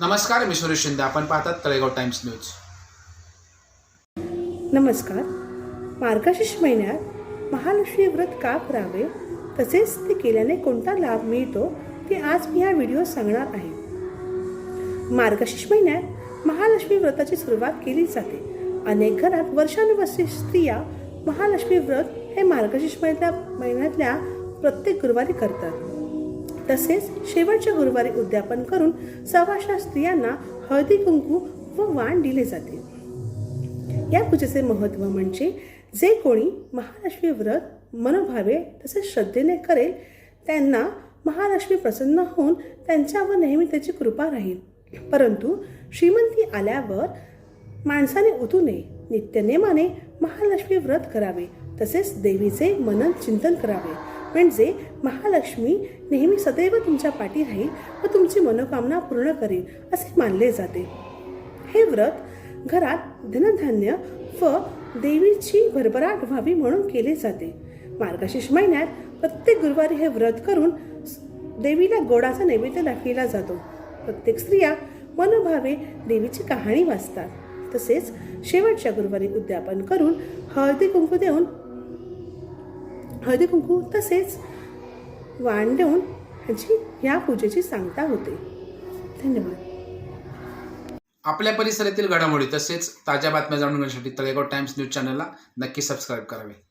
नमस्कार मी सुरेश शिंदे. आपण पाहतात तळेगाव टाइम्स न्यूज. नमस्कार. मार्गशीर्ष महिन्यात महालक्ष्मी व्रत का करावे? तसेच ते केल्याने कोणता लाभ मिळतो? ते आज मी या व्हिडिओ सांगणार आहे. मार्गशीर्ष महिन्यात महालक्ष्मी व्रताची सुरुवात केली जाते. अनेक घरात वर्षानुवर्षे स्त्रिया महालक्ष्मी व्रत हे मार्गशीर्ष महिन्यातल्या महिन्यातल्या प्रत्येक गुरुवारी करतात. तसेच शेवटच्या गुरुवारी उद्यापन करून सवाशा स्त्रियांना हळदी कुंकू व वाण दिले जाते. या पूजेचे महत्त्व म्हणजे जे कोणी महालक्ष्मी व्रत मनोभावे तसेच श्रद्धेने करेल त्यांना महालक्ष्मी प्रसन्न होऊन त्यांच्यावर नेहमी त्याची कृपा राहील. परंतु श्रीमंती आल्यावर माणसाने उतू नये नित्यनेमाने महालक्ष्मी व्रत करावे तसेच देवीचे मनन चिंतन करावे. म्हणजे महालक्ष्मी नेहमी सदैव तुमच्या पाठी राहील व तुमची मनोकामना पूर्ण करेल असे मानले जाते. हे व्रत घरात धनधान्य व देवीची भरभराट व्हावी म्हणून केले जाते. मार्गशीर्ष महिन्यात प्रत्येक गुरुवारी हे व्रत करून देवीला गोडाचा नैवेद्य दाखविला जातो. प्रत्येक स्त्रिया मनोभावे देवीची कहाणी वाचतात. तसेच शेवटच्या गुरुवारी उद्यापन करून हळदी कुंकू देऊन हळदी कुंकू तसेच वाण देऊन ह्याची या पूजेची सांगता होते. धन्यवाद. आपल्या परिसरातील घडामोडी तसेच ताज्या बातम्या जाणून घेण्यासाठी तळेगाव टाइम्स न्यूज चॅनलला नक्की सबस्क्राईब करावे.